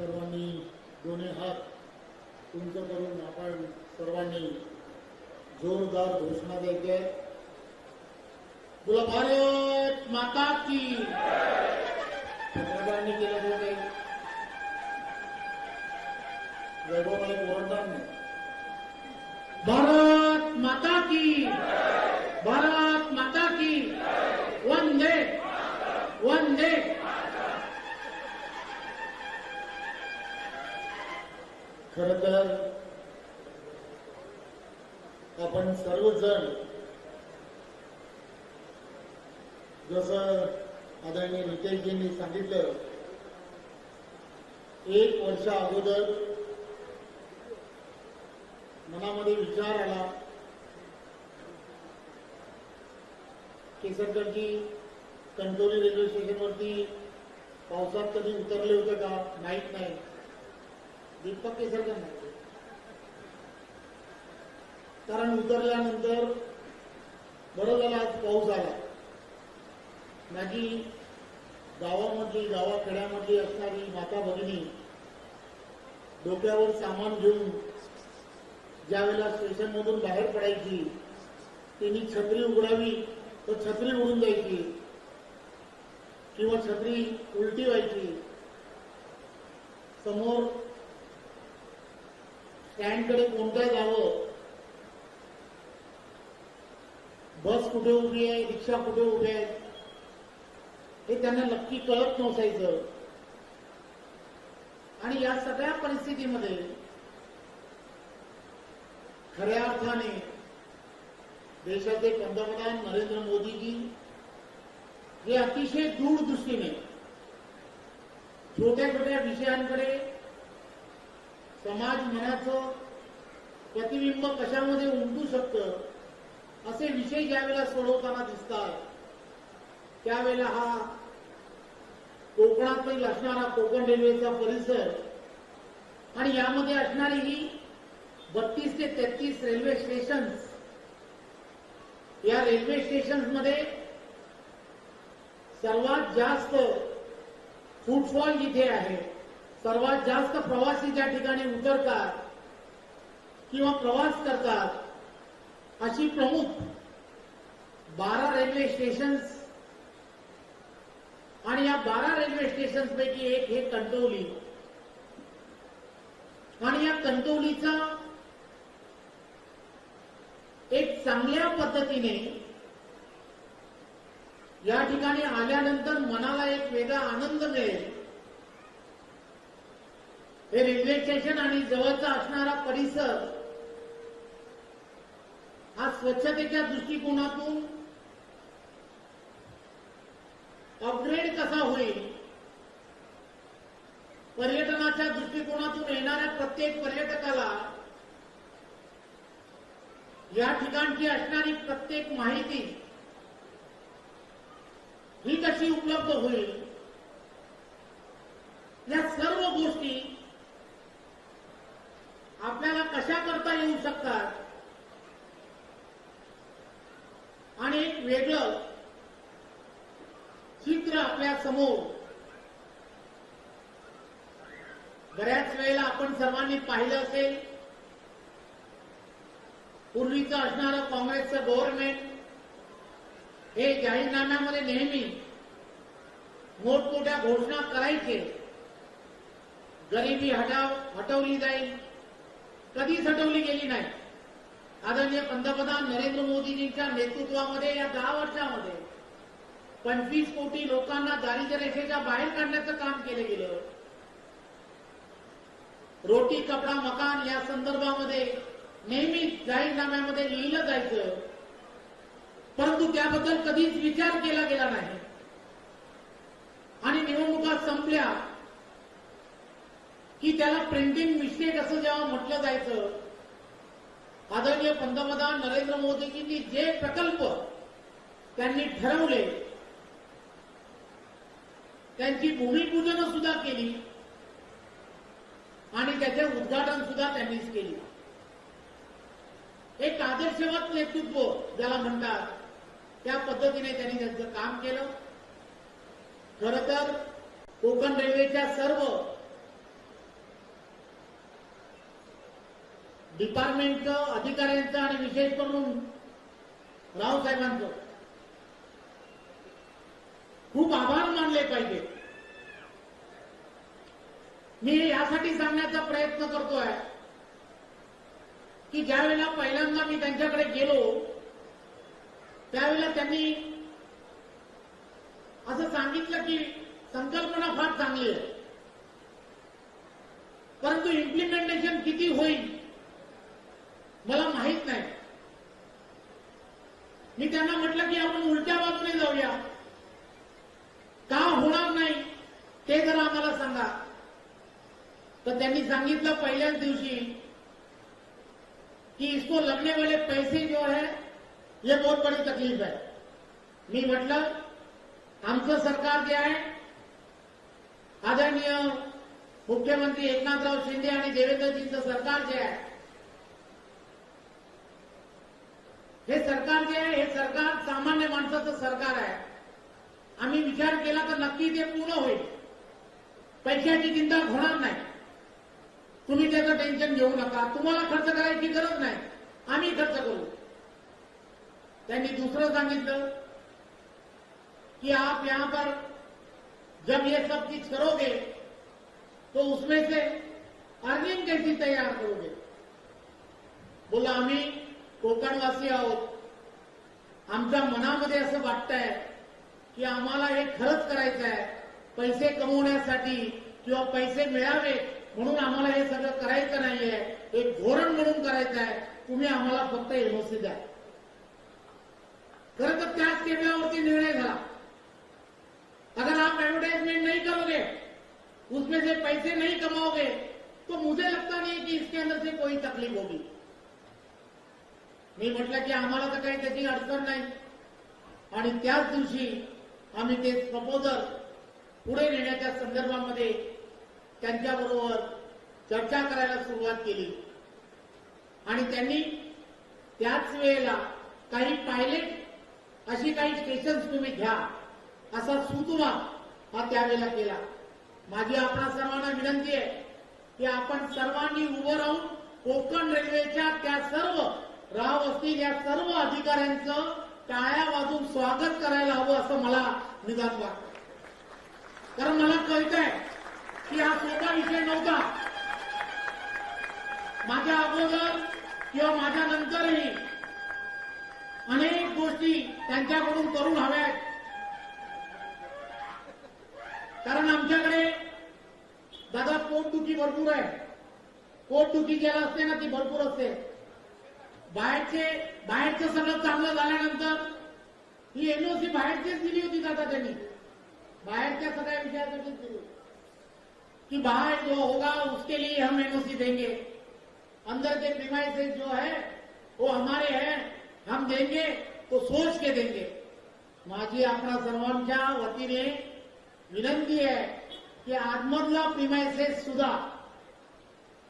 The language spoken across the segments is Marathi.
सर्वांनी दोन्ही हात उंच करून आपण सर्वांनी जोरदार घोषणा द्यायची आहे बोला भारत माता की केलं वैभव काही वैभवमध्ये ओरडणार नाही तर आपण सर्वजण जसं आदरणीय रितेशजींनी सांगितलं एक वर्षा अगोदर मनामध्ये विचार आला केसरकरजी कंटोली रेल्वे स्टेशनवरती पावसात कधी उतरले होते का? माहीत नाही. दीपक केसरकर नाही. कारण उतरल्यानंतर बरं झालं आज पाऊस आला. माझी गावामधली गावाखेड्यामधली असणारी माता भगिनी डोक्यावर सामान घेऊन ज्या वेळेला स्टेशनमधून बाहेर पडायची त्यांनी छत्री उघडावी तर छत्री उडून जायची किंवा छत्री उलटी व्हायची. समोर स्टँडकडे कोणत्या जावं बस कुठे उभी आहे? रिक्षा कुठे उभी आहे? हे त्यांना नक्की कळत नसायचं. आणि या सगळ्या परिस्थितीमध्ये खऱ्या अर्थाने देशाचे पंतप्रधान नरेंद्र मोदीजी हे अतिशय दूरदृष्टीने छोट्या छोट्या विषयांकडे समाज मनाचं प्रतिबिंब कशामध्ये उमटू शकतं असे विषय ज्या वेळेला सोडवताना दिसतात त्यावेळेला हा कोकणातील असणारा कोकण रेल्वेचा परिसर आणि यामध्ये असणारी ही बत्तीस ते तेहतीस रेल्वे स्टेशन्स या रेल्वे स्टेशन्समध्ये सर्वात जास्त फुटफॉल जिथे आहे सर्वात जास्त प्रवासी ज्या ठिकाणी उतरतात किंवा प्रवास करतात अशी प्रमुख बारा रेल्वे स्टेशन्स आणि या बारा रेल्वे स्टेशन्सपैकी एक हे कणकवली आणि या कणकवलीचा एक चांगल्या पद्धतीने या ठिकाणी आल्यानंतर मनाला एक वेगळा आनंद मिळेल. हे रेल्वे स्टेशन आणि जवळचा असणारा परिसर स्वच्छतेच्या दृष्टिकोनातून अपग्रेड कसा होईल पर्यटनाच्या दृष्टिकोनातून येणाऱ्या प्रत्येक पर्यटकाला या ठिकाणची असणारी प्रत्येक माहिती ही कशी उपलब्ध होईल या सर्व गोष्टी आपल्याला कशा करता येऊ शकतात आणि एक वेगळं चित्र आपल्या समोर बऱ्याच वेळेला आपण सर्वांनी पाहिलं असेल पूर्वीचं असणारं काँग्रेसचं गव्हर्नमेंट हे जाहीरनाम्यामध्ये नेहमी मोठमोठ्या घोषणा करायचे. गरिबी हटाव हटवली जाईल. कधीच हटवली गेली नाही. आदरणीय पंतप्रधान नरेंद्र मोदीजींच्या नेतृत्वामध्ये या दहा वर्षामध्ये पंचवीस कोटी लोकांना दारिद्र्य रेषेच्या बाहेर काढण्याचं काम केलं गेलं. रोटी कपडा मकान या संदर्भामध्ये नेहमी जाहीरनाम्यामध्ये लिहिलं जायचं. परंतु त्याबद्दल कधीच विचार केला गेला नाही. आणि निवडणुका संपल्या की त्याला प्रिंटिंग मिस्टेक असं जेव्हा म्हटलं जायचं आदरणीय पंतप्रधान नरेंद्र मोदीजींनी जे प्रकल्प त्यांनी ठरवले त्यांची भूमिपूजन सुद्धा केली. आणि त्याचे उद्घाटन सुद्धा त्यांनीच केली. एक आदर्शवत नेतृत्व ज्याला म्हणतात त्या पद्धतीने त्यांनी त्यांचं काम केलं. खर तर कोकण रेल्वेच्या सर्व डिपार्टमेंटचं अधिकाऱ्यांचं आणि विशेष करून रावसाहेबांचं खूप आभार मानले पाहिजे मी यासाठी सांगण्याचा प्रयत्न करतोय की ज्यावेळेला पहिल्यांदा मी त्यांच्याकडे गेलो त्यावेळेला त्यांनी असं सांगितलं की संकल्पना फार चांगली आहे. परंतु इम्प्लिमेंटेशन किती होईल मला माहीत नाही. मी त्यांना म्हटलं की आपण उलट्या बाजूने जाऊया का होणार नाही ते जरा आम्हाला सांगा तर त्यांनी सांगितलं पहिल्याच दिवशी कि इसको लगने वाले पैसे जो है ये बहुत बड़ी तकलीफ है। मी म्हटलं आमचं सरकार जे आहे आदरणीय मुख्यमंत्री एकनाथराव शिंदे आणि देवेंद्रजींचं सरकार जे आहे हे सरकार जे आहे हे सरकार सामान्य माणसाचं सरकार आहे. आम्ही विचार केला तर नक्की ते पूर्ण होईल. पैशाची चिंता होणार नाही. तुम्ही त्याचं टेन्शन घेऊ नका. तुम्हाला खर्च करायची गरज नाही. आम्ही खर्च करू. त्यांनी दुसरं सांगितलं कि आप यहां पर जब ये सब चीज करोगे तो उसमें से अर्निंग कैसी तैयार करोगे? बोला आम्ही कोकणवासी आहोत. आमच्या मनामध्ये असं वाटतंय की आम्हाला हे खरंच करायचं आहे पैसे कमवण्यासाठी किंवा पैसे मिळावे म्हणून आम्हाला हे सगळं करायचं नाहीये. एक धोरण म्हणून करायचं आहे. तुम्ही आम्हाला फक्त एनओसी द्या. खरं तर त्याच केंद्रावरती निर्णय झाला अगर आप एडवर्टाइजमेंट नहीं करोगे उसमें से पैसे नहीं कमाओगे तो मुझे लगता नहीं कि इसके अंदर से कोई तकलीफ होगी। मी म्हटलं की आम्हाला तर काही त्याची अडचण नाही. आणि त्याच दिवशी आम्ही ते प्रपोजल पुढे नेण्याच्या संदर्भामध्ये त्यांच्याबरोबर चर्चा करायला सुरुवात केली. आणि त्यांनी त्याच वेळेला काही पायलट अशी काही स्टेशन्स तुम्ही घ्या असा सुतुवा हा त्यावेळेला केला. माझी आपणा सर्वांना विनंती आहे की आपण सर्वांनी उभं राहून कोकण रेल्वेच्या त्या सर्व राव असतील या सर्व अधिकाऱ्यांचं टाळ्या वाजून स्वागत करायला हवं असं मला निदान वाटतं. कारण मला कळतंय की हा सोपा विषय नव्हता. माझ्या अगोदर किंवा माझ्या नंतरही अनेक गोष्टी त्यांच्याकडून करून हव्यात. कारण आमच्याकडे दादा पोटदुखी भरपूर आहे. पोटदुखी ज्याला असते ना ती भरपूर असते. बाहेरचे बाहेरचं सगळं चांगलं झाल्यानंतर ही एनओसी बाहेरचीच दिली होती दादा त्यांनी. बाहेरच्या सगळ्या विषयासाठीच दिली होती. कि बाहर जो होगा, उसके लिए हम एनओसी देंगे। अंदर के प्रीमाइसेस जो है, वो हमारे हैं, हम देंगे तो सोच के देंगे। माझी आपणा सर्वांच्या वतीने विनंती आहे की आतमधला प्रिमायसेस सुद्धा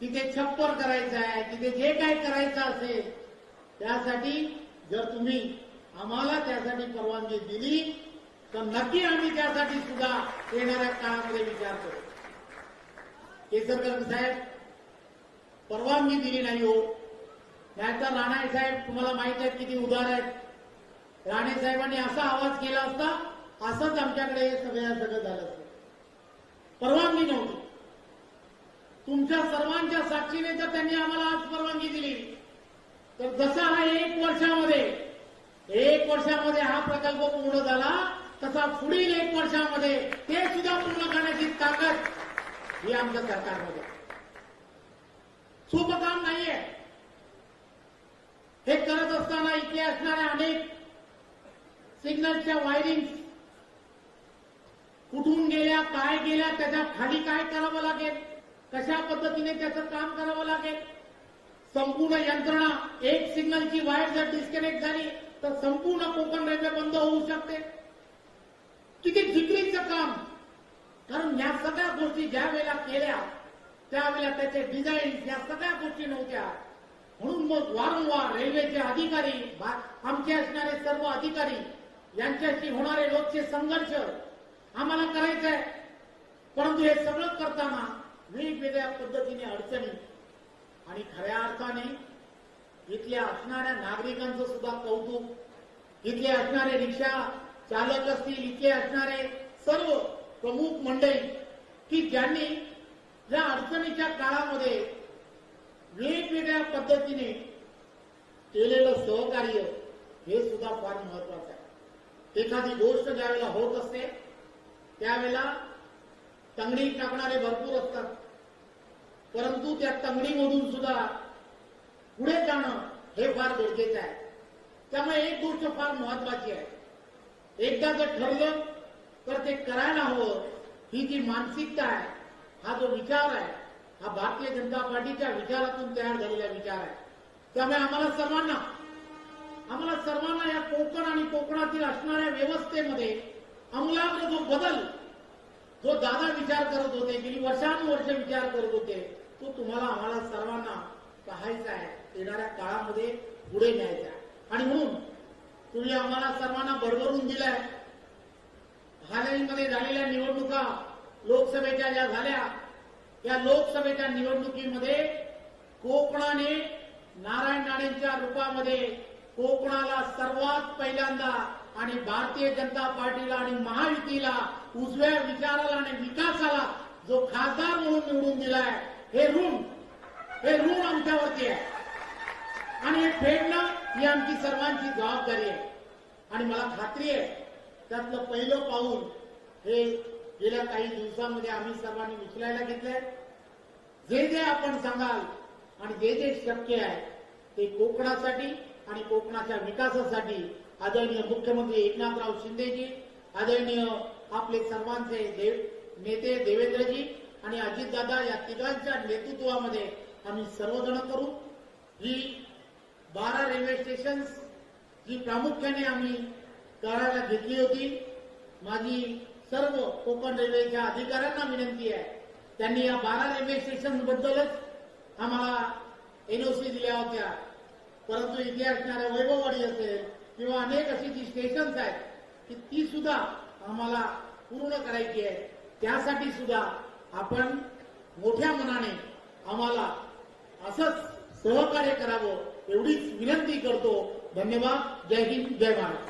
तिथे छप्पर करायचं आहे तिथे जे काय करायचं असेल, त्यासाठी जर तुम्ही आम्हाला त्यासाठी परवानगी दिली, तर नक्की आम्ही त्यासाठी सुद्धा येणाऱ्या काळामध्ये विचार करू. केसरकर साहेब परवानगी दिली नाही हो. नाहीतर राणा साहेब तुम्हाला माहीत आहेत किती उदार आहेत. राणे साहेबांनी असा आवाज केला असता असंच आमच्याकडे सगळ्या सगळं झालं असतं. परवानगी नव्हती. तुमच्या सर्वांच्या साक्षीने जर त्यांनी आम्हाला आज परवानगी दिली. तर जसा हा एक वर्षामध्ये एक वर्षामध्ये हा प्रकल्प पूर्ण झाला तसा पुढील एक वर्षामध्ये ते सुद्धा पूर्ण करण्याची ताकद हे आमच्या सरकारमध्ये सोपं काम नाहीये. हे करत असताना इथे असणाऱ्या अनेक सिग्नलच्या वायरिंग कुठून गेल्या काय गेल्या त्याच्याखाली काय करावं लागेल? कशा पद्धतीने त्याचं काम करावं लागेल? संपूर्ण यंत्रणा एक सिग्नलची वायर जर डिस्कनेक्ट झाली तर संपूर्ण कोकण रेल्वे बंद होऊ शकते. किती जिकरीचं काम कारण या सगळ्या गोष्टी ज्या वेळेला केल्या त्यावेळेला त्याचे डिझाईन या सगळ्या गोष्टी नव्हत्या. म्हणून मग वारंवार रेल्वेचे अधिकारी आमचे असणारे सर्व अधिकारी यांच्याशी होणारे रोजचे संघर्ष आम्हाला करायचे आहे परंतु हे सगळं करताना वेगवेगळ्या पद्धतीने अडचणी आणि खऱ्या अर्थाने इथल्या असणाऱ्या नागरिकांचं सुद्धा कौतुक इथले असणारे रिक्षा चालक असतील इथले असणारे सर्व प्रमुख मंडळी की ज्यांनी या अडचणीच्या काळामध्ये वेगवेगळ्या पद्धतीने केलेलं सहकार्य हे सुद्धा फार महत्वाचं आहे. एखादी गोष्ट ज्यावेळेला होत असते त्यावेळेला तंगडी टाकणारे भरपूर असतात. परंतु त्या तंगडीमधून सुद्धा पुढे जाणं हे फार गरजेचं आहे. त्यामुळे एक गोष्ट फार महत्वाची आहे. एकदा जर ठरलं तर ते करायला हवं. ही जी मानसिकता आहे हा जो विचार आहे हा भारतीय जनता पार्टीच्या विचारातून तयार झालेला विचार आहे. त्यामुळे आम्हाला सर्वांना आम्हाला सर्वांना या कोकण आणि कोकणातील असणाऱ्या व्यवस्थेमध्ये अमूलाग्र जो बदल जो दादा विचार करत होते गेली वर्षानुवर्ष विचार करत होते तो तुम्हाला आम्हाला सर्वांना पाहायचा आहे. येणाऱ्या काळामध्ये पुढे न्यायचा आहे. आणि म्हणून तुम्ही आम्हाला सर्वांना भरभरून दिलाय हालहीमध्ये झालेल्या निवडणुका लोकसभेच्या ज्या झाल्या या लोकसभेच्या निवडणुकीमध्ये कोकणाने नारायण राणेंच्या रूपामध्ये कोकणाला सर्वात पहिल्यांदा आणि भारतीय जनता पार्टीला आणि महायुतीला उजव्या विचाराला आणि विकासाला जो खासदार म्हणून निवडून दिलाय हे ऋण हे ऋण आमच्यावरती आहे. आणि हे फेडणं ही आमची सर्वांची जबाबदारी आहे. आणि मला खात्री आहे त्यातलं पहिलं पाऊल हे गेल्या काही दिवसामध्ये आम्ही सर्वांनी उचलायला घेतलंय. जे जे आपण सांगाल आणि जे जे शक्य आहे ते कोकणासाठी आणि कोकणाच्या विकासासाठी आदरणीय मुख्यमंत्री एकनाथराव शिंदेजी आदरणीय आपले सर्वांचे देव नेते देवेंद्रजी आणि अजितदादा या तिघांच्या नेतृत्वामध्ये आम्ही सर्वजण करू. ही बारा रेल्वे स्टेशन जी प्रामुख्याने आम्ही करायला घेतली होती. माझी सर्व कोकण रेल्वेच्या अधिकाऱ्यांना विनंती आहे. त्यांनी या बारा रेल्वे स्टेशन बद्दलच आम्हाला एनओसी दिल्या होत्या. परंतु इथे असणाऱ्या वैभववाडी असेल किंवा अनेक अशी जी स्टेशन्स आहेत की ती सुद्धा आम्हाला पूर्ण करायची आहे. त्यासाठी सुद्धा आपण मोठ्या मनाने आम्हाला असंच सहकार्य करावं एवढीच विनंती करतो. धन्यवाद. जय हिंद. जय महाराष्ट्र